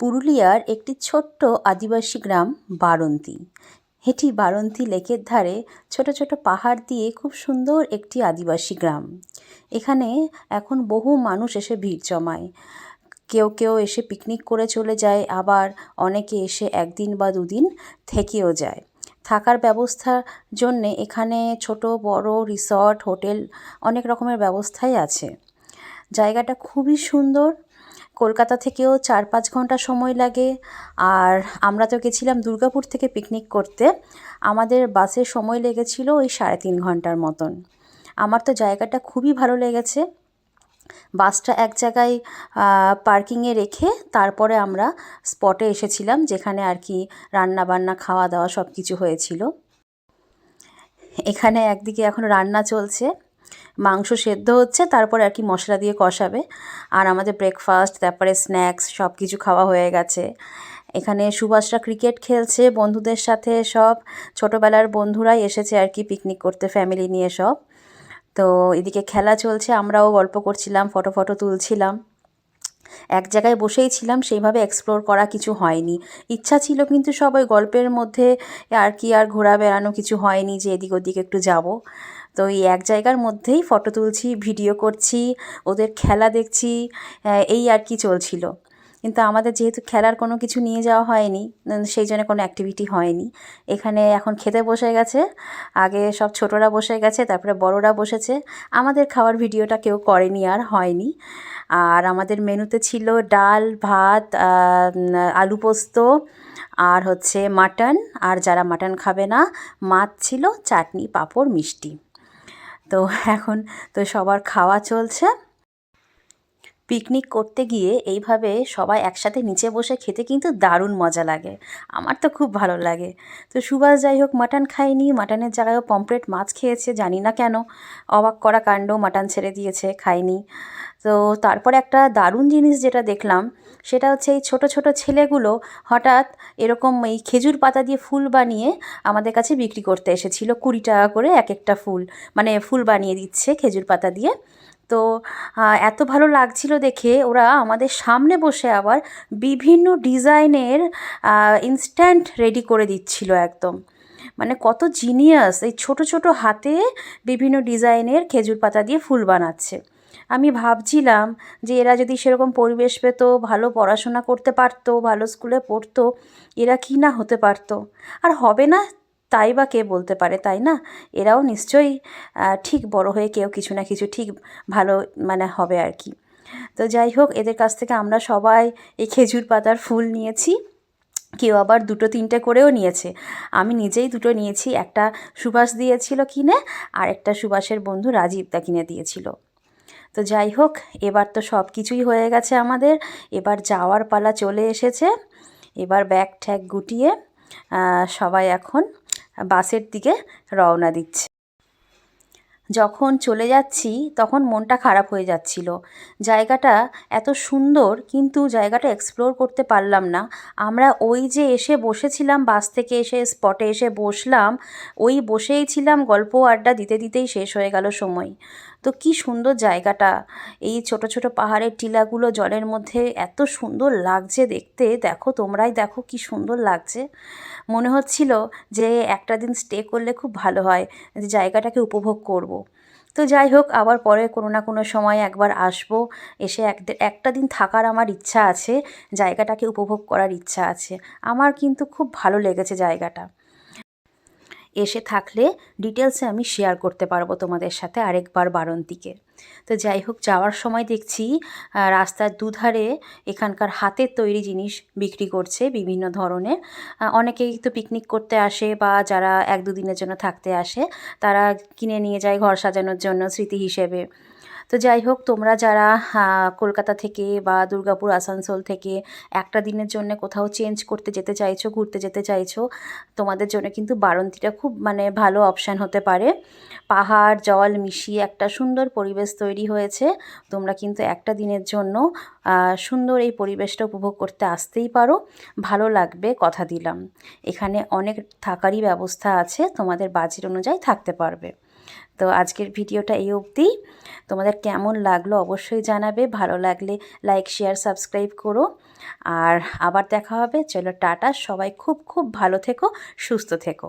পুরুলিয়ার একটি ছোট্ট আদিবাসী গ্রাম বারন্তি। এটি বারন্তি লেকের ধারে ছোট ছোট পাহাড় দিয়ে খুব সুন্দর একটি আদিবাসী গ্রাম। এখানে এখন বহু মানুষ এসে ভিড় জমায়। কেউ কেউ এসে পিকনিক করে চলে যায়, আবার অনেকে এসে একদিন বা দুদিন থেকেও যায়। থাকার ব্যবস্থার জন্যে এখানে ছোট, বড়, রিসর্ট, হোটেল অনেক রকমের ব্যবস্থাই আছে। জায়গাটা খুবই সুন্দর কলকাতা থেকেও চার পাঁচ ঘণ্টা সময় লাগে। আর আমরা তো গেছিলাম দুর্গাপুর থেকে পিকনিক করতে। আমাদের বাসে সময় লেগেছিল ওই সাড়ে তিন ঘণ্টার মতন। আমার তো জায়গাটা খুবই ভালো লেগেছে। বাসটা এক জায়গায় পার্কিংয়ে রেখে তারপরে আমরা স্পটে এসেছিলাম যেখানে আর কি রান্না বান্না খাওয়া দাওয়া সব কিছু হয়েছিল। এখানে একদিকে এখন রান্না চলছে। মাংস সেদ্ধ হচ্ছে, তারপর আর কি মশলা দিয়ে কষাবে। আর আমাদের ব্রেকফাস্ট তারপরে স্ন্যাক্স সব কিছু খাওয়া হয়ে গেছে। এখানে সুভাষরা ক্রিকেট খেলছে, বন্ধুদের সাথে সব। ছোটোবেলার বন্ধুরাই এসেছে আর কি পিকনিক করতে ফ্যামিলি নিয়ে সব। তো এদিকে খেলা চলছে, আমরাও গল্প করছিলাম ফটো ফটো তুলছিলাম। এক জায়গায় বসেই ছিলাম, সেইভাবে এক্সপ্লোর করা কিছু হয়নি। ইচ্ছা ছিল কিন্তু সব ওই গল্পের মধ্যে আর কি আর ঘোরা বেড়ানো কিছু হয়নি যে এদিক ওদিক একটু যাব। তো এই এক জায়গার মধ্যেই ফটো তুলছি, ভিডিও করছি, ওদের খেলা দেখছি এই আর কি চলছিল। কিন্তু আমাদের যেহেতু খেলার কোনো কিছু নিয়ে যাওয়া হয়নি সেই জন্য কোনো অ্যাক্টিভিটি হয়নি। এখানে এখন খেতে বসে গেছে, আগে সব ছোটরা বসে গেছে, তারপরে বড়রা বসেছে। আমাদের খাওয়ার ভিডিওটা কেউ করেনি আর হয়নি। আর আমাদের মেনুতে ছিল ডাল, ভাত আলু পোস্ত, আর হচ্ছে মাটন। আর যারা মাটন খাবে না, মাছ ছিল চাটনি, পাঁপড়, মিষ্টি। তো এখন তো সবার খাওয়া চলছে। পিকনিক করতে গিয়ে এইভাবে সবাই একসাথে নিচে বসে খেতে কিন্তু দারুণ মজা লাগে। আমার তো খুব ভালো লাগে। তো সুভাষ যাই হোক, মাটন খায়নি মাটনের জায়গায়ও পমপ্লেট মাছ খেয়েছে, জানি না কেন। অবাক করা কাণ্ড, মাটন ছেড়ে দিয়েছে খায়নি তো তারপরে একটা দারুণ জিনিস যেটা দেখলাম, সেটা হচ্ছে এই ছোটো ছোটো ছেলেগুলো হঠাৎ এরকম এই খেজুর পাতা দিয়ে ফুল বানিয়ে আমাদের কাছে বিক্রি করতে এসেছিল। কুড়ি টাকা করে এক একটা ফুল মানে ফুল বানিয়ে দিচ্ছে খেজুর পাতা দিয়ে। তো এত ভালো লাগছিল দেখে ওরা আমাদের সামনে বসে আবার বিভিন্ন ডিজাইনের ইনস্ট্যান্ট রেডি করে দিচ্ছিল একদম। মানে কত জিনিয়াস এই ছোট ছোট হাতে বিভিন্ন ডিজাইনের খেজুর পাতা দিয়ে ফুল বানাচ্ছে। আমি ভাবছিলাম যে এরা যদি সেরকম পরিবেশ পেত, ভালো পড়াশোনা করতে পারতো, ভালো স্কুলে পড়তো, এরা কি না হতে পারতো? আর হবে না তাই বা কে বলতে পারে, তাই না? এরাও নিশ্চয়ই ঠিক বড় হয়ে কেউ কিছু না কিছু ঠিক ভালো মানে হবে আর কি। তো যাই হোক, এদের কাছ থেকে আমরা সবাই এই খেজুর পাতার ফুল নিয়েছি। কেউ আবার দুটো তিনটে করেও নিয়েছে। আমি নিজেই দুটো নিয়েছি, একটা সুভাষ দিয়েছিল কিনে, আর একটা সুভাষের বন্ধু রাজীবদা কিনে দিয়েছিল। তো যাই হোক, এবার তো সব কিছুই হয়ে গেছে আমাদের। এবার যাওয়ার পালা চলে এসেছে। এবার ব্যাগ ঠ্যাগ গুটিয়ে সবাই এখন বাসের দিকে রওনা দিচ্ছে। যখন চলে যাচ্ছি, তখন মনটা খারাপ হয়ে যাচ্ছিল। জায়গাটা এত সুন্দর, কিন্তু জায়গাটা এক্সপ্লোর করতে পারলাম না। আমরা ওই যে এসে বসেছিলাম, বাস থেকে এসে স্পটে এসে বসলাম, ওই বসেই ছিলাম, গল্প আড্ডা দিতে দিতেই শেষ হয়ে গেল সময়। তো কি সুন্দর জায়গাটা। এই ছোট ছোট পাহাড়ের টিলাগুলো জলের মধ্যে এত সুন্দর লাগছে দেখতে। দেখো, তোমরাই দেখো কি সুন্দর লাগছে। মনে হচ্ছিল যে একটা দিন স্টে করলে খুব ভালো হয়, যে জায়গাটাকে উপভোগ করব। তো যাই হোক, আবার পরে কোনো না কোনো সময় একবার আসব, এসে এক একটা দিন থাকার আমার ইচ্ছা আছে, জায়গাটাকে উপভোগ করার ইচ্ছা আছে। আমার কিন্তু খুব ভালো লেগেছে জায়গাটা। এসে থাকলে ডিটেলসে আমি শেয়ার করতে পারব তোমাদের সাথে আরেকবার বারন্তিকে। তো যাই হোক, যাওয়ার সময় দেখছি রাস্তার দুধারে এখানকার হাতের তৈরি জিনিস বিক্রি করছে বিভিন্ন ধরনের। অনেকেই তো পিকনিক করতে আসে বা যারা এক দুদিনের জন্য থাকতে আসে, তারা কিনে নিয়ে যায় ঘর সাজানোর জন্য স্মৃতি হিসেবে। তো যাই হোক, তোমরা যারা কলকাতা থেকে বা দুর্গাপুর, আসানসোল থেকে একটা দিনের জন্য কোথাও চেঞ্জ করতে যেতে চাইছো, ঘুরতে যেতে চাইছো, তোমাদের জন্য কিন্তু বারন্তিটা খুব মানে ভালো অপশান হতে পারে। পাহাড়, জল মিশিয়ে একটা সুন্দর পরিবেশ তৈরি হয়েছে। তোমরা কিন্তু একটা দিনের জন্য সুন্দর এই পরিবেশটা উপভোগ করতে আসতেই পারো। ভালো লাগবে, কথা দিলাম। এখানে অনেক থাকারই ব্যবস্থা আছে, তোমাদের বাজেট অনুযায়ী থাকতে পারবে। তো আজকের ভিডিওটা এই অবধি। তোমাদের কেমন লাগল অবশ্যই জানাবে, ভালো লাগলে লাইক শেয়ার সাবস্ক্রাইব করো। আর আবার দেখা হবে, চলো টাটা, সবাই খুব খুব ভালো থেকো, সুস্থ থেকো।